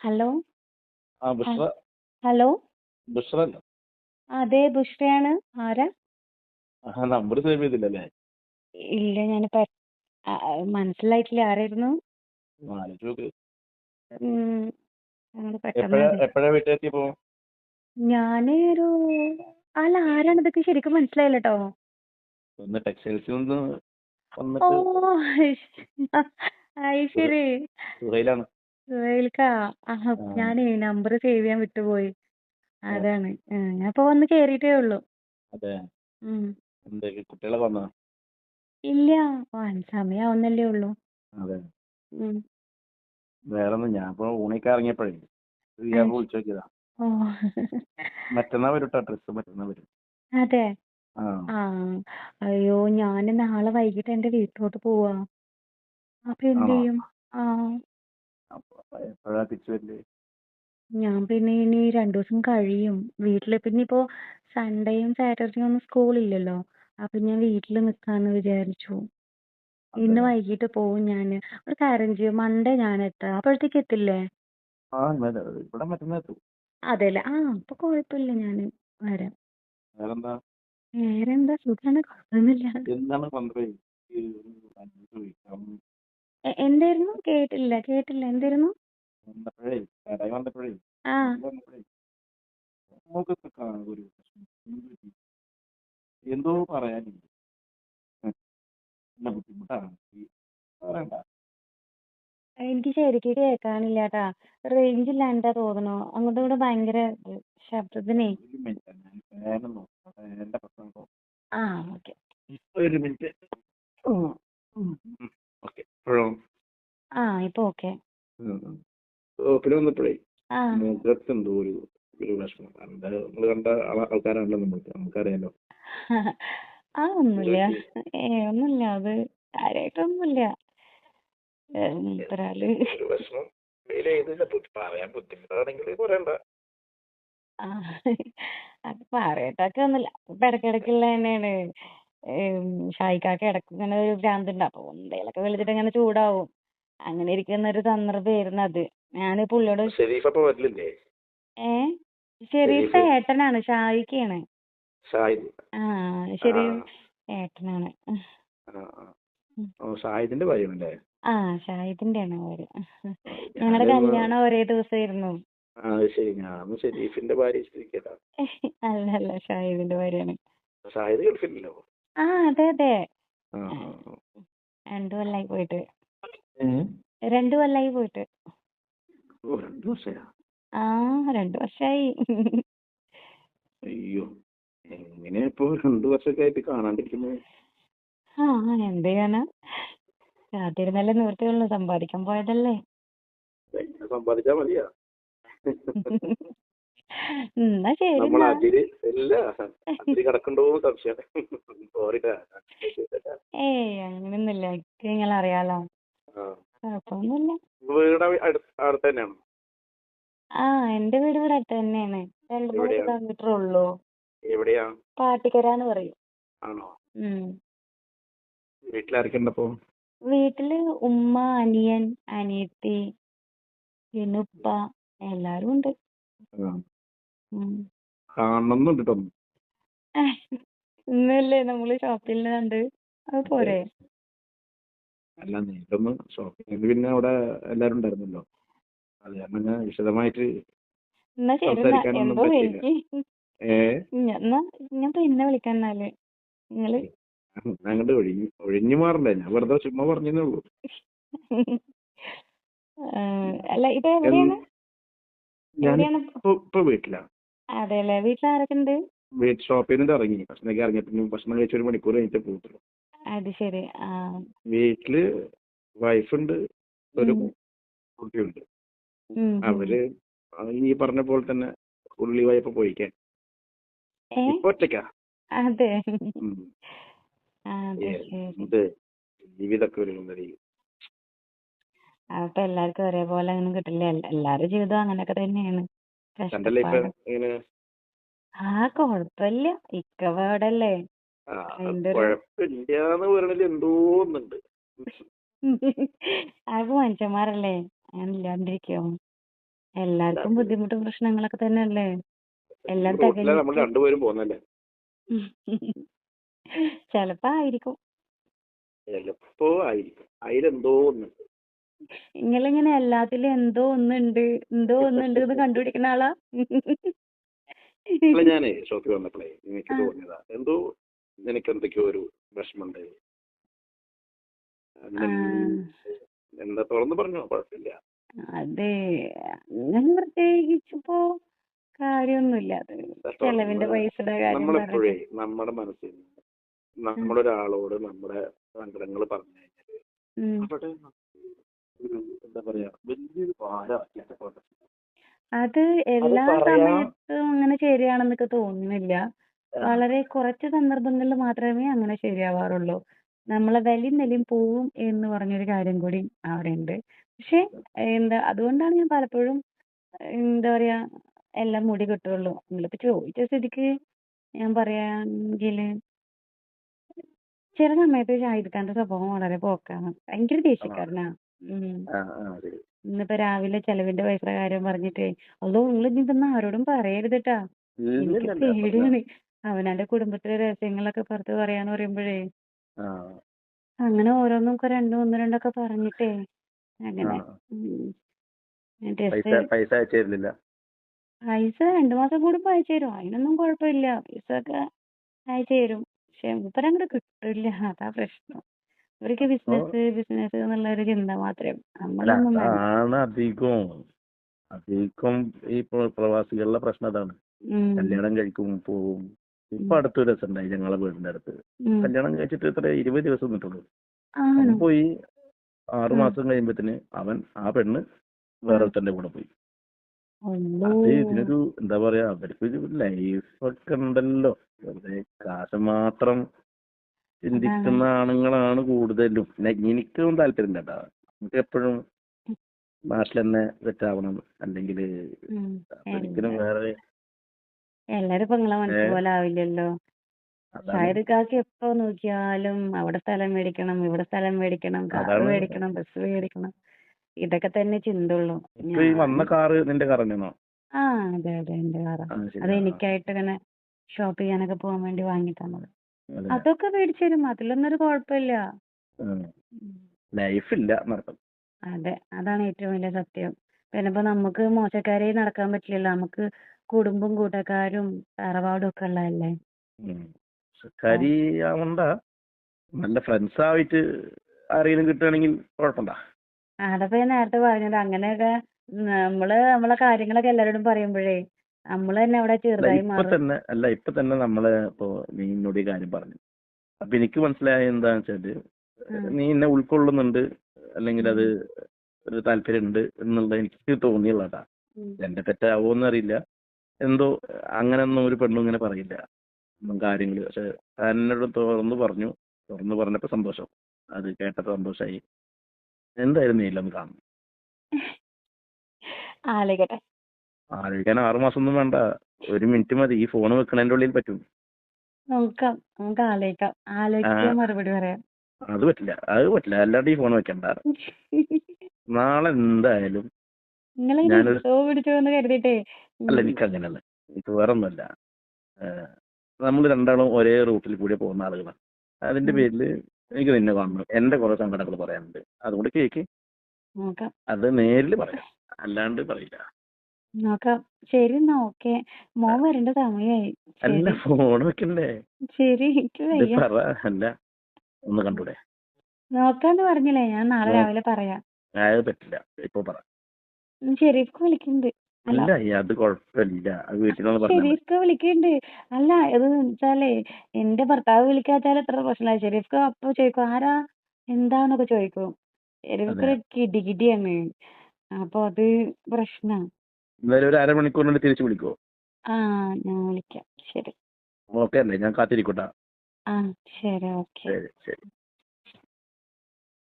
Hello? ആ Bushra hello? Bushra അതെ ബുഷ്രയാണ് ആരാ? നമ്പർ സേവ് ചെയ്തില്ലല്ലേ? ഇല്ല ഞാൻ മനസ്സിലായിട്ടില്ല. ആരായിരുന്നു? ഞാൻ ഒരു അല്ല ആരാണ് ഇതൊക്കെ ശരിക്കും മനസ്സിലായില്ല കേട്ടോ ഓ ശരി സുഹൈലാണ് സുഹൈൽക്ക ആ. ആ. ഞാനേ നമ്പർ സേവ് ചെയ്യാൻ വിട്ടുപോയി. അതാണ്. ഉം, ഞാൻ ഇപ്പൊ വന്ന് കേറിയിട്ടേ ഉള്ളൂ. അതെ. ഉം. എന്ത് കുട്ടികളെ വന്നോ? ഇല്ല. ആ, സമയാവുന്നല്ലേ ഉള്ളൂ. അതെ. ഉം. ഞാൻ ഇപ്പൊ ഊണിക്ക് ഇറങ്ങിയപ്പോഴേ ഞാൻ വിളിച്ചു നോക്കിയതാ മറ്റന്നാ വരും കേട്ടോ ഡ്രസ്സ് മറ്റന്നാ വരും. അതെ. ആ. അയ്യോ ഞാൻ നാളെ വൈകിട്ട് എന്റെ വീട്ടിലോട്ട് പോവാ. അപ്പൊ എന്ത് ആണോ? ചെയ്യും? ആ. അപ്പൊ എപ്പോഴാ തിരിച്ചു വരൽ? ഞാൻ പിന്നെ ഇനി രണ്ടു ദിവസം കഴിയും. വീട്ടിൽ പിന്നെ ഇപ്പോ സൺഡേയും സാറ്റർഡേയും ഒന്നും സ്കൂളില്ലല്ലോ അപ്പൊ ഞാൻ വീട്ടിൽ നിക്കാന്ന് വിചാരിച്ചു. ഇന്ന്. വൈകിട്ട് പോവും ഞാൻ. ഒരു കാര്യം ചെയ്യും മൺഡേ ഞാൻ എത്താം. അപ്പോഴത്തേക്ക് എത്തില്ലേ? ആ ഇന്നലെ ഇവിടെ അതെല്ലേ? ആ അപ്പൊ കുഴപ്പമില്ല ഞാൻ വരാം. വേറെന്താ? വേറെ എന്താ സുഖാണ് കുഴപ്പമൊന്നുമില്ല. എന്താണ് പന്ത്രണ്ട്? ചോദിക്കാം എ- എന്തായിരുന്നു? കേട്ടില്ല കേട്ടില്ല. എന്തായിരുന്നു? വന്നപ്പോഴേ കടയിൽ വന്നപ്പോഴേ ആ. വന്നപ്പോഴേ മുഖത്ത്. എന്തോ പറയാനില്ല. ഉം. നല്ല ബുദ്ധിമുട്ടാണ്. ഈ പറയണ്ട. എനിക്ക് ശരിക്ക് കേൾക്കാനില്ല കേട്ടാ റേഞ്ച് ഇല്ലാണ്ടാ തോന്നണു. അങ്ങോട്ടും ഇങ്ങോട്ടും ഭയങ്കര ഇത് ശബ്ദത്തിനേ. ഒരു മിനിറ്റ്. ഞാൻ ഫാനും നോക്കാം. ഫാനിന്റെ പ്രശ്നം ഉണ്ടോ? ആ ഓക്കെ. ഒരു മിനിറ്റ് ഓക്കെ ഇപ്പോഴോ ആ ഇപ്പൊ ഓക്കെ പിന്നെ വന്നപ്പോഴേ ആ. മുഖത്ത് എന്തോ ഒരു ഒരു വിഷമം എന്താ നമ്മൾ കണ്ട ആൾക്കാരാണല്ലോ നമുക്ക് നമുക്കറിയാലോ. ആ ഒന്നുമില്ല. ഏ ഒന്നുമില്ല. അത് കാര്യായിട്ടൊന്നുമില്ല. ഒരാൾ പറയാൻ ബുദ്ധിമുട്ടാണെങ്കിൽ പറയണ്ട. അത് പറയട്ടൊക്കെ ഒന്നുമില്ല. ഇപ്പൊ ഇടക്കിടക്കുള്ള തന്നെയാണ്. ഷായിക്കാക്ക് ഇടയ്ക്ക് ഇങ്ങനെ ഒരു ഭ്രാന്തുണ്ട്. അപ്പൊ എന്തേലൊക്കെ വിളിച്ചിട്ട് ഇങ്ങനെ ചൂടാവും. അങ്ങനെ ഇരിക്കുന്ന ഒരു സന്ദർഭമായിരുന്നു അത് ഞാൻ പുള്ളിയോട് ഷെരീഫ് ഏ? ഷെരീഫ് ഷെരീഫ്. ഏട്ടനാണ് ഷായിക്കാണ്. ആ ആ. ഏട്ടനാണ്. ആ, ആ. ഓ ഷാഹിദിന്റെ ഭാര്യയാണല്ലേ? ആ ഷാഹിദിന്റെ ആണ് അവർ ഞങ്ങളുടെ കല്യാണം ഒരേ ദിവസമായിരുന്നു. ആ അത് ശരി. ഭാര്യ ഇഷ്ടം അല്ല അല്ല. ഷാഹിദിന്റെ ഭാര്യയാണ്. ആ അതെ അതെ. രണ്ടു കൊല്ലായി പോയിട്ട്. രണ്ടു കൊല്ലായി പോയിട്ട്. ഓ രണ്ടു വർഷയാ? ആ രണ്ട് വർഷായി. അയ്യോ എങ്ങനെയാ ഇപ്പൊ രണ്ടു വർഷമൊക്കെ ആയിട്ട് കാണാണ്ടിരിക്കുന്നത്? ആ എന്ത് ചെയ്യാനാ? കാത്തിരുന്നല്ലേ നിവർത്തിയുള്ളൂ. സമ്പാദിക്കാൻ പോയതല്ലേ? എങ്ങനെ സമ്പാദിച്ചാ മതിയോ? എന്നാ ശരി നമ്മൾ എന്നാ. അതിര് ഇല്ല അതിര് കിടക്കണ്ടോ സംശയം. സോറിട്ടാ ഏയ് അങ്ങനെയൊന്നുമില്ല എനിക്ക് നിങ്ങൾ അറിയാലോ കുഴപ്പമൊന്നുമില്ല. വീട് അടുത്ത് തന്നെയാണോ? ആ എന്റെ വീട് ഇവിടെ അടുത്ത് തന്നെയാണ്. രണ്ട് മൂന്ന്? കിലോമീറ്റർ ഉള്ളൂ. എവിടെയാ? പാട്ടിക്കര എന്ന് പറയും. ആണോ? ഉം. വീട്ടിൽ ഉമ്മ അനിയൻ അനിയത്തി പിന്നെ ഉപ്പ എല്ലാരും ഉണ്ട്. കാണണമെന്നുണ്ട് ഇന്നല്ലേ നമ്മൾ ഷോപ്പിൽ കണ്ട്? അത് പോരെ. അല്ല നീട്ടൊന്ന് ഷോപ്പിംഗ് പിന്നെ അവിടെ എല്ലാരും ഉണ്ടായിരുന്നല്ലോ. അത് കാരണം ഞാൻ വിശദമായിട്ട് എന്നാ ശരി എന്നാ സംസാരിക്കാനൊന്നും എന്തോ പറ്റിയില്ല. എനിക്ക്. ഏ? ഞ- എന്നാ ഞാൻ പിന്നെ വിളിക്കാം എന്നാൽ. നിങ്ങൾ അങ്ങോട്ട് ഒഴിഞ്ഞു ഒഴിഞ്ഞു മാറണ്ടേ? ഞാൻ വെറുതെ ചുമ്മാ പറഞ്ഞേ ഉള്ളൂ. ആ, അല്ല ഇത് എവിടെയാണ്? ഞാൻ എവിടെയാണ്? ഇപ്പൊ ഇപ്പൊ വീട്ടിലാ. വീട്ടിൽ ആരൊക്കെ ഉണ്ട് വീട്ട് ഷോപ്പിൽ നിന്ന് ഇറങ്ങി. ഭക്ഷണമൊക്കെ ഇറങ്ങിയപ്പോ ഭക്ഷണം കഴിച്ച ഒരു മണിക്കൂർ കഴിഞ്ഞിട്ട് പോകത്തുള്ളൂ. അത് ശരി. ആ. വീട്ടിൽ വൈഫുണ്ട് ഒരു ഉം. കുട്ടിയുണ്ട്. ഉം, ഉം. അവർ ഈ പറഞ്ഞ പോലെ തന്നെ ഉള്ളി വായ്പ പോയിക്കാൻ ഏ? ഇപ്പൊ ഒറ്റയ്ക്കാ? അതെ. ഉം. അതെ ഏ, ശരി. ഇത് ജീവിതമൊക്കെ ഒരു സുന്ദരി അപ്പൊ എല്ലാവർക്കും ഒരേപോലെ അങ്ങനെ കിട്ടില്ല. എല്ലാ- ജീവിതം ജീവിതവും അങ്ങനെയൊക്കെ തന്നെയാണ്. തന്റെ ലൈഫ് കഷ്ടപ്പാട്. ഇങ്ങനെ? ആ കൊഴപ്പില്ല ഇക്കവാടല്ലേ ആ, പറയണില്ല എന്തോ ഒന്നുണ്ട്. അതൊക്കെ മനുഷ്യന്മാരല്ലേ അങ്ങനെ ഇല്ലാണ്ടിരിക്കോ? എല്ലാവർക്കും ബുദ്ധിമുട്ടും പ്രശ്നങ്ങളൊക്കെ തന്നെയല്ലേ? എല്ലാം നമ്മൾ രണ്ടുപേരും പോന്നല്ലേ ചെലപ്പോ ആയിരിക്കും. ചിലപ്പോ ആയിരിക്കും. അതിലെന്തോ നിങ്ങളിങ്ങനെ എല്ലാത്തിലും എന്തോ ഒന്നുണ്ട് എന്തോ ഒന്നുണ്ട് എന്ന് കണ്ടുപിടിക്കുന്ന ആളാ? ഞാനേ ഷോപ്പിൽ വന്നപ്പോഴേ എനിക്ക്. തോന്നിയതാ. എന്തോ നിനക്ക് എന്തൊക്കെയോ ഒരു ആ. എന്താ തുറന്ന് പറഞ്ഞോ? കുഴപ്പമില്ല. അതെ. അങ്ങനെ പ്രത്യേകിച്ചിപ്പോ കാര്യമൊന്നുമില്ല. ചെലവിന്റെ പൈസയുടെ കാര്യം നമ്മളെപ്പോഴേ നമ്മുടെ മനസ്സിൽ നമ്മളൊരാളോട് നമ്മുടെ സങ്കടങ്ങൾ പറഞ്ഞു കഴിഞ്ഞാൽ അവിടെ എന്താ പറയാ വലിയൊരു ഭാരമാക്കിയിട്ട് അത് എല്ലാ സമയത്തും അങ്ങനെ ശരിയാണെന്നൊക്കെ തോന്നുന്നില്ല. വളരെ കുറച്ച് സന്ദർഭങ്ങളിൽ മാത്രമേ അങ്ങനെ ശരിയാവാറുള്ളൂ. നമ്മളെ വലിയ നെലിയും പോവും എന്ന് പറഞ്ഞൊരു കാര്യം കൂടി അവിടെ ഉണ്ട് പക്ഷെ എന്താ അതുകൊണ്ടാണ് ഞാൻ പലപ്പോഴും എന്താ പറയാ എല്ലാം മുടി കെട്ടുള്ളൂ. നിങ്ങളിപ്പോ ചോദിച്ച സ്ഥിതിക്ക് ഞാൻ പറയാണെങ്കിൽ ചില സമയത്ത് ഷാഹിദ് ഖാന്റെ സ്വഭാവം വളരെ പോക്കാണ്. ഭയങ്കര ദേഷ്യക്കാരനാ. ഉം. ആ ആ ശരി ഇന്നിപ്പോ രാവിലെ ചെലവിന്റെ പൈസയുടെ കാര്യം പറഞ്ഞിട്ടേ അതോ നിങ്ങൾ ഇതൊന്നും ആരോടും പറയരുതട്ടാ എനിക്ക് ഇല്ലില്ല പേടിയാണ്. അവനവന്റെ കുടുംബത്തിലെ രഹസ്യങ്ങളൊക്കെ പുറത്ത് പറയാന്ന് പറയുമ്പോഴേ ആ. അങ്ങനെ ഓരോന്നൊക്കെ രണ്ടും ഒന്ന് രണ്ടൊക്കെ പറഞ്ഞിട്ടേ അങ്ങനെ. ഉം. പൈസ ഡ്രസ് പൈസ അയച്ചു പൈസ രണ്ടു മാസം കൂടുമ്പോ അയച്ചു തരും. അതിനൊന്നും പൈസ ഒക്കെ അയച്ചു തരും. പക്ഷെ മൂപ്പരങ്ങോട്ട് കിട്ടില്ല. അതാ പ്രശ്നം. ഇവർക്ക് ബിസിനസ് ബിസിനസ് എന്നുള്ള ഒരു ചിന്ത മാത്രമേ അല്ല നമ്മളൊന്നും വേണ്ട. അതാണ് അധികം. അധികം ഈ പ്ര- പ്രവാസികളുടെ പ്രശ്നം അതാണ്. ഉം. കല്യാണം കഴിക്കും പോവും. ഇപ്പൊ അടുത്ത അടുത്തൊരു ദിവസം ഉണ്ടായി ഞങ്ങളെ വീടിന്റെ അടുത്ത്. കല്യാണം കഴിച്ചിട്ട് ഇത്ര ഇരുപത് ദിവസം നിന്നിട്ടുള്ളൂ. ആണോ? അവൻ പോയി ആറു മാസം കഴിയുമ്പത്തിന് അവൻ ആ പെണ്ണ് വേറെ ഒരുത്തന്റെ കൂടെ പോയി. അത് ഇതിനൊരു എന്താ പറയാ അവർക്ക് ലൈഫ് ഒക്കെ ഉണ്ടല്ലോ. വെറുതെ കാശ് മാത്രം ചിന്തിക്കുന്ന ആണുങ്ങളാണ് കൂടുതലും. എനിക്കൊന്നും താല്പര്യം കേട്ടാ. നമുക്ക് എപ്പോഴും നാട്ടിൽ തന്നെ സെറ്റ് ആവണം. അല്ലെങ്കിൽ. ഒരിക്കലും വേറെ എല്ലാരും ഇപ്പൊ നിങ്ങളെ മനസ്സ്? പോലെ ആവില്ലല്ലോ. അതാണ്. ഷാഹിദ് കാക്ക് എപ്പോ നോക്കിയാലും അവിടെ സ്ഥലം മേടിക്കണം ഇവിടെ സ്ഥലം മേടിക്കണം കാറ് അതാണ്. മേടിക്കണം ബസ് മേടിക്കണം. ഇതൊക്കെ തന്നെ ചിന്തയുള്ളൂ. ഇപ്പൊ ഈ വന്ന കാറ് നിന്റെ തന്നെയാണോ ആ അതെ അതെ എന്റെ കാറാ. ശരി. അത് ആ, എനിക്കായിട്ട് ഇങ്ങനെ ഷോപ്പ് ചെയ്യാനൊക്കെ പോകാൻ വേണ്ടി വാങ്ങി തന്നത്. അതെ. അതൊക്കെ മേടിച്ച് തരും. അതിലൊന്നും ഒരു കുഴപ്പമില്ല. ഉം. ഉം. ലൈഫില്ല എന്നർത്ഥം. അതെ അതാണ് ഏറ്റവും വലിയ സത്യം. പിന്നെ ഇപ്പൊ നമുക്ക് മോശക്കാരെ നടക്കാൻ പറ്റില്ലല്ലോ. നമുക്ക് കുടുംബം കൂട്ടക്കാരും തറവാടും ഒക്കെ ഉള്ളതല്ലേ? ഉം. കരി ആവണ്ട നല്ല ഫ്രണ്ട്സ് ആയിട്ട് ആരെങ്കിലും കിട്ടുകയാണെങ്കിൽ കുഴപ്പമുണ്ടാ അതപ്പോ ഞാൻ നേരത്തെ പറഞ്ഞത് അങ്ങനെയൊക്കെ നമ്മൾ നമ്മളെ കാര്യങ്ങളൊക്കെ എല്ലാരോടും പറയുമ്പോഴേ നമ്മൾ തന്നെ അവിടെ അല്ല ചെറുതായി ഇപ്പൊ മാറും. തന്നെ അല്ല ഇപ്പൊ തന്നെ നമ്മൾ ഇപ്പൊ നീ എന്നോട് ഈ കാര്യം പറഞ്ഞു. അപ്പൊ എനിക്ക് മനസ്സിലായ എന്താന്ന് വെച്ചാൽ. നീ എന്നെ ഉൾക്കൊള്ളുന്നുണ്ട് അല്ലെങ്കിൽ അത് ഒരു താല്പര്യം ഉണ്ട് എന്നുള്ളത് എനിക്ക് തോന്നിയുള്ളതാ. ഉം. എന്റെ തെറ്റാവോന്ന് അറിയില്ല എന്തോ അങ്ങനെയൊന്നും ഒരു പെണ്ണും ഇങ്ങനെ പറയില്ല. കാര്യങ്ങൾ പക്ഷെ എന്നോട് തുറന്ന് പറഞ്ഞു. തുറന്നു പറഞ്ഞപ്പോ സന്തോഷം. അത് കേട്ടപ്പോ സന്തോഷായി. എന്തായാലും നീലൊന്ന് കാണും ആലോചിക്കട്ടെ. ആലോചിക്കാൻ ആറുമാസം ഒന്നും വേണ്ട. ഒരു മിനിറ്റ് മതി. ഈ ഫോൺ വെക്കണതിന്റെ ഉള്ളിൽ പറ്റും. നോക്കാം. നമുക്ക് ആലോചിക്കാം. ആലോചിക്കാൻ മറുപടി പറയാം. അത് പറ്റില്ല. അത് പറ്റില്ല. അല്ലാണ്ട് ഈ ഫോൺ വെക്കണ്ട. നാളെ എന്തായാലും നിങ്ങളിങ്ങനെ ഞാനൊരു- ഇട്ടോ പിടിച്ചോ എന്ന് അല്ല എനിക്ക് അങ്ങനെയല്ല എനിക്ക് വേറെ ഒന്നുമല്ല നമ്മൾ രണ്ടാളും ഒരേ റൂട്ടിൽ കൂടി പോകുന്ന ആളുകളാണ് അതിന്റെ ഉം. പേരിൽ എനിക്ക് നിന്നെ കാണണം. എന്റെ കുറെ സങ്കടങ്ങൾ പറയാനുണ്ട്. അതുകൊണ്ട് കേക്ക്. നോക്കാം. അത് നേരിൽ പറയാം. അല്ലാണ്ട് പറയില്ല. നോക്കാം. ശരി എന്നാ ഓക്കെ. മോൻ വരേണ്ട സമയമായി അല്ല ശരി ഫോൺ വെക്കണ്ടേ? ശരി എനിക്ക് ഇത് വയ്യ. പറ. അല്ല ഒന്ന് കണ്ടൂടെ? നോക്കാന്ന് പറഞ്ഞില്ലേ ഞാൻ നാളെ നോ- രാവിലെ പറയാം. അത് പറ്റില്ല. ഇപ്പൊ പറ. ഉം, ഷെരീഫ്ക്ക് വിളിക്കുന്നുണ്ട് അല്ല. അല്ല അത് കുഴപ്പമില്ല അത് വീട്ടിൽ നിന്ന് പറഞ്ഞാൽ മതി. ഷെരീഫ്ക്ക് വിളിക്കുന്നുണ്ട് അല്ല ഇത് വെച്ചാലേ എന്റെ ഭർത്താവ് വിളിക്കാച്ചാൽ എത്ര പ്രശ്നമില്ല ഷെരീഫ്ക്ക് അപ്പൊ ചോദിക്കും ആരാ? എന്താന്നൊക്കെ ചോദിക്കും. ഷെരീഫ്ക്ക് ഒരു കിടികിടിയാണ് അപ്പൊ അത് പ്രശ്നാ. എന്തായാലും ഒരു അരമണിക്കൂറിനുള്ളിൽ തിരിച്ചു വിളിക്കോ ആ ഞാൻ വിളിക്കാം. ശരി. ഓക്കെ അല്ലേ ഞാൻ കാത്തിരിക്കട്ടാ. ആ ശരി ഓക്കെ. ശരി ശരി.